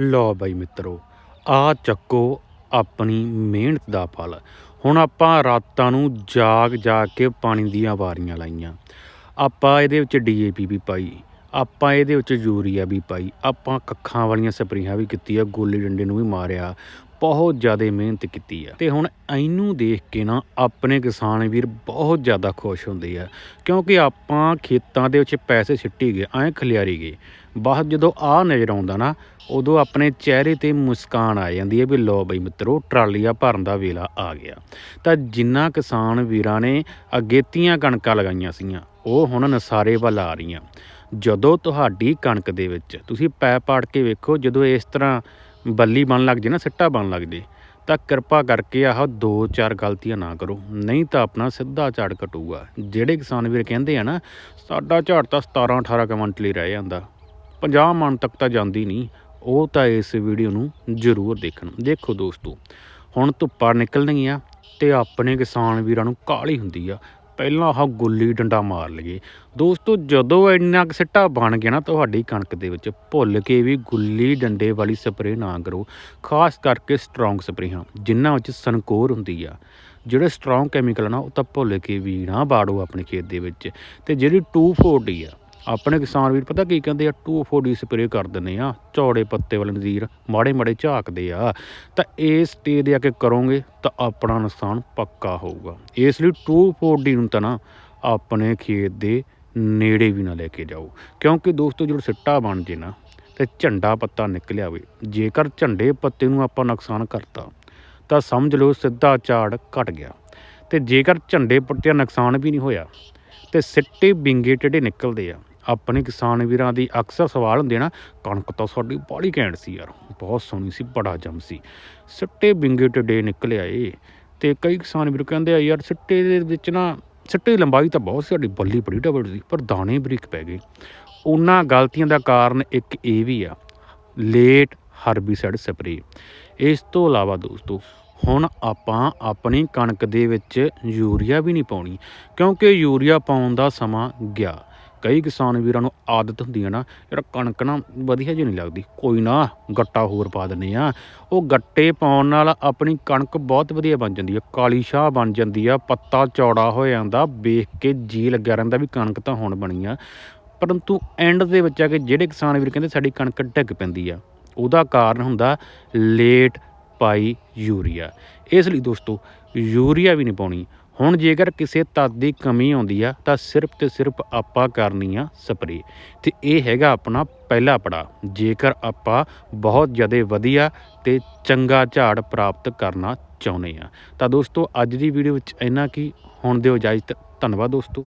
ਲਓ ਬਾਈ ਮਿੱਤਰੋ, ਆ ਚੱਕੋ ਆਪਣੀ ਮਿਹਨਤ ਦਾ ਫਲ। ਹੁਣ ਆਪਾਂ ਰਾਤਾਂ ਨੂੰ ਜਾਗ ਜਾਗ ਕੇ ਪਾਣੀ ਦੀਆਂ ਵਾਰੀਆਂ ਲਾਈਆਂ। ਆਪਾਂ ਇਹਦੇ ਵਿੱਚ ਡੀਏਪੀ ਵੀ ਪਾਈ, ਆਪਾਂ ਇਹਦੇ ਵਿੱਚ ਯੂਰੀਆ ਵੀ ਪਾਈ, ਆਪਾਂ ਕੱਖਾਂ ਵਾਲੀਆਂ ਸਪਰੇਹਾਂ ਵੀ ਕੀਤੀ ਆ ਗੋਲੀ ਡੰਡੇ ਨੂੰ ਵੀ ਮਾਰਿਆ ਬਹੁਤ ਜ਼ਿਆਦਾ ਮਿਹਨਤ ਕੀਤੀ ਆ। ਤੇ ਹੁਣ ਇਹਨੂੰ ਦੇਖ ਕੇ ਨਾ ਆਪਣੇ ਕਿਸਾਨ ਵੀਰ ਬਹੁਤ ਜ਼ਿਆਦਾ ਖੁਸ਼ ਹੁੰਦੇ ਆ। ਕਿਉਂਕਿ ਆਪਾਂ ਖੇਤਾਂ ਦੇ ਵਿੱਚ ਪੈਸੇ ਸਿੱਟੀ ਗਏ, ਐਂ ਖਲਿਆਰੀ ਗਏ। ਬਾਅਦ ਜਦੋਂ ਆ ਨਜ਼ਰ ਆਉਂਦਾ ਨਾ, ਉਦੋਂ ਆਪਣੇ ਚਿਹਰੇ ਤੇ ਮੁਸਕਾਨ ਆ ਜਾਂਦੀ ਹੈ ਵੀ ਲੋ ਬਈ ਮਿੱਤਰੋ, ਟਰਾਲੀਆਂ ਭਰਨ ਦਾ ਵੇਲਾ ਆ ਗਿਆ। ਤਾਂ ਜਿੰਨਾ ਕਿਸਾਨ ਵੀਰਾਂ ਨੇ ਅਗੇਤੀਆਂ ਕਣਕਾਂ ਲਗਾਈਆਂ ਸੀਗੀਆਂ ਉਹ ਹੁਣ ਨਸਾਰੇ ਵੱਲ ਆ ਰਹੀਆਂ। ਜਦੋਂ ਤੁਹਾਡੀ ਕਣਕ ਦੇ ਵਿੱਚ, ਤੁਸੀਂ ਪੈ ਪਾੜ ਕੇ ਵੇਖੋ, ਜਦੋਂ ਇਸ ਤਰ੍ਹਾਂ ਬੱਲੀ ਬਣ ਲੱਗ ਜੇ ਨਾ, ਸਿੱਟਾ ਬਣ ਲੱਗ ਜੇ, ਤਾਂ ਕਿਰਪਾ ਕਰਕੇ ਆਹ ਦੋ ਚਾਰ ਗਲਤੀਆਂ ਨਾ ਕਰੋ। ਨਹੀਂ ਤਾਂ ਆਪਣਾ ਸਿੱਧਾ ਝਾੜ ਕਟੂਗਾ ਜਿਹੜੇ ਕਿਸਾਨ ਵੀਰ ਕਹਿੰਦੇ ਆ ਨਾ, ਸਾਡਾ ਝਾੜ ਤਾਂ 17 18 ਕੁਇੰਟਲ ਹੀ ਰਹਿ ਜਾਂਦਾ। 50 ਮਣ ਤੱਕ ਤਾਂ ਜਾਂਦੀ ਨਹੀਂ। ਉਹ ਤਾਂ ਇਸ ਵੀਡੀਓ ਨੂੰ ਜ਼ਰੂਰ ਦੇਖਣ। ਦੇਖੋ ਦੋਸਤੋ, ਹੁਣ ਧੁੱਪਾਂ ਨਿਕਲਣਗੀਆਂ ਤੇ ਆਪਣੇ ਕਿਸਾਨ ਵੀਰਾਂ ਨੂੰ ਕਾਲੀ ਹੁੰਦੀ ਆ। ਪਹਿਲਾਂ ਆਹ ਗੁੱਲੀ ਡੰਡਾ ਮਾਰ ਲਈਏ। ਦੋਸਤੋ, ਜਦੋਂ ਇੰਨਾ ਕੁ ਸਿੱਟਾ ਬਣ ਗਿਆ ਨਾ, ਤੁਹਾਡੀ ਕਣਕ ਦੇ ਵਿੱਚ ਭੁੱਲ ਕੇ ਵੀ ਗੁੱਲੀ ਡੰਡੇ ਵਾਲੀ ਸਪਰੇਅ ਨਾ ਕਰੋ। ਖਾਸ ਕਰਕੇ ਸਟਰੋਂਗ ਸਪਰੇਹਾਂ, ਜਿਨ੍ਹਾਂ ਵਿੱਚ ਸਨਕੋਰ ਹੁੰਦੀ ਆ। ਜਿਹੜੇ ਸਟਰੋਂਗ ਕੈਮੀਕਲ ਨਾ, ਉਹ ਤਾਂ ਭੁੱਲ ਕੇ ਵੀ ਨਾ ਬਾੜੋ ਆਪਣੇ ਖੇਤ ਦੇ ਵਿੱਚ। ਤੇ ਜਿਹੜੀ 240 ਆ ਆਪਣੇ ਕਿਸਾਨ ਵੀਰ ਪਤਾ ਕੀ ਕਹਿੰਦੇ ਆ 240 ਸਪਰੇਅ ਕਰ ਦਿੰਦੇ ਆ, ਚੌੜੇ ਪੱਤੇ ਵਾਲੇ ਨਜ਼ੀਰ, ਮਾੜੇ ਮਾੜੇ ਝਾਕਦੇ ਆ। ਤਾਂ ਇਸ ਸਟੇਜ ਦੇ ਆ ਕੇ ਕਰੋਗੇ ਤਾਂ ਆਪਣਾ ਨੁਕਸਾਨ ਪੱਕਾ ਹੋਊਗਾ। ਇਸ ਲਈ 240 ਨੂੰ ਤਾਂ ਨਾ ਆਪਣੇ ਖੇਤ ਦੇ ਨੇੜੇ ਵੀ ਨਾ ਲੈ ਕੇ ਜਾਓ। ਕਿਉਂਕਿ ਦੋਸਤੋ ਜਦੋਂ ਸਿੱਟਾ ਬਣ ਜੇ ਨਾ, ਤੇ ਝੰਡਾ ਪੱਤਾ ਨਿਕਲਿਆ ਹੋਵੇ ਜੇਕਰ ਝੰਡੇ ਪੱਤੇ ਨੂੰ ਆਪਾਂ ਨੁਕਸਾਨ ਕਰਤਾ, ਤਾਂ ਸਮਝ ਲਓ ਸਿੱਧਾ ਝਾੜ ਘਟ ਗਿਆ। ਤੇ ਜੇਕਰ ਝੰਡੇ ਪੱਤੇ ਦਾ ਨੁਕਸਾਨ ਵੀ ਨਹੀਂ ਹੋਇਆ, ਤੇ ਸਿੱਟੇ ਬਿੰਗੇ ਟੇਢੇ ਨਿਕਲਦੇ ਆ। ਆਪਣੇ ਕਿਸਾਨ ਵੀਰਾਂ ਦੀ ਅਕਸਰ ਸਵਾਲ ਹੁੰਦੇ ਨਾ, ਕਣਕ ਤਾਂ ਸਾਡੀ ਬਾਹਲੀ ਘੈਂਟ ਸੀ ਯਾਰ, ਬਹੁਤ ਸੋਹਣੀ ਸੀ, ਬੜਾ ਜੰਮ ਸੀ। ਸਿੱਟੇ ਬਿੰਗੇ ਟੇਢੇ ਨਿਕਲ ਆਏ ਤੇ ਕਈ ਕਿਸਾਨ ਵੀਰ ਕਹਿੰਦੇ ਆ, ਯਾਰ ਸਿੱਟੇ ਦੇ ਵਿੱਚ ਨਾ, ਸਿੱਟੇ ਦੀ ਲੰਬਾਈ ਤਾਂ ਬਹੁਤ ਸੀ, ਸਾਡੀ ਬੱਲੀ ਬੜੀ ਡਬਲ ਸੀ, ਪਰ ਦਾਣੇ ਬਰੀਕ ਪੈ ਗਏ। ਉਹਨਾਂ ਗਲਤੀਆਂ ਦਾ ਕਾਰਨ ਇੱਕ ਇਹ ਵੀ ਆ ਲੇਟ ਹਰਬੀਸਾਈਡ ਸਪਰੇ ਇਸ ਤੋਂ ਇਲਾਵਾ ਦੋਸਤੋ, ਹੁਣ ਆਪਾਂ ਆਪਣੀ ਕਣਕ ਦੇ ਵਿੱਚ ਯੂਰੀਆ ਵੀ ਨਹੀਂ ਪਾਉਣੀ, ਕਿਉਂਕਿ ਯੂਰੀਆ ਪਾਉਣ ਦਾ ਸਮਾਂ ਗਿਆ। ਕਈ ਕਿਸਾਨ ਵੀਰਾਂ ਨੂੰ ਆਦਤ ਹੁੰਦੀ ਹੈ ਨਾ, ਯਾਰ ਕਣਕ ਨਾ ਵਧੀਆ ਜਿਹੀ ਨਹੀਂ ਲੱਗਦੀ। ਕੋਈ ਨਾ, ਗੱਟਾ ਹੋਰ ਪਾ ਦਿੰਦੇ ਆ ਉਹ ਗੱਟੇ ਪਾਉਣ ਨਾਲ ਆਪਣੀ ਕਣਕ ਬਹੁਤ ਵਧੀਆ ਬਣ ਜਾਂਦੀ ਹੈ। ਕਾਲੀ ਸ਼ਾਹ ਬਣ ਜਾਂਦੀ ਆ, ਪੱਤਾ ਚੌੜਾ ਹੋ ਜਾਂਦਾ, ਵੇਖ ਕੇ ਜੀ ਲੱਗਿਆ ਰਹਿੰਦਾ ਵੀ ਕਣਕ ਤਾਂ ਹੁਣ ਬਣੀ ਆ। ਪਰੰਤੂ ਐਂਡ ਦੇ ਵਿੱਚ ਆ ਕੇ ਜਿਹੜੇ ਕਿਸਾਨ ਵੀਰ ਕਹਿੰਦੇ ਸਾਡੀ ਕਣਕ ਡਿੱਗ ਪੈਂਦੀ ਆ, ਉਹਦਾ ਕਾਰਨ ਹੁੰਦਾ ਲੇਟ ਪਾਈ ਯੂਰੀਆ। ਇਸ ਲਈ ਦੋਸਤੋ, ਯੂਰੀਆ ਵੀ ਨਹੀਂ ਪਾਉਣੀ ਹੁਣ ਜੇਕਰ ਕਿਸੇ ਤੱਤ ਦੀ ਕਮੀ ਆਉਂਦੀ ਆ, ਤਾਂ ਸਿਰਫ ਤੇ ਸਿਰਫ ਆਪਾਂ ਕਰਨੀ ਆ ਸਪਰੇ ਤੇ ਇਹ ਹੈਗਾ ਆਪਣਾ ਪਹਿਲਾ ਪੜਾ ਜੇਕਰ ਆਪਾਂ ਬਹੁਤ ਜ਼ਿਆਦਾ ਵਧੀਆ ਤੇ ਚੰਗਾ ਝਾੜ ਪ੍ਰਾਪਤ ਕਰਨਾ ਚਾਹੁੰਦੇ ਆ। ਤਾਂ ਦੋਸਤੋ, ਅੱਜ ਦੀ ਵੀਡੀਓ ਵਿੱਚ ਇੰਨਾ ਕੀ। ਹੁਣ ਦਿਓ ਇਜਾਜ਼ਤ। ਧੰਨਵਾਦ ਦੋਸਤੋ।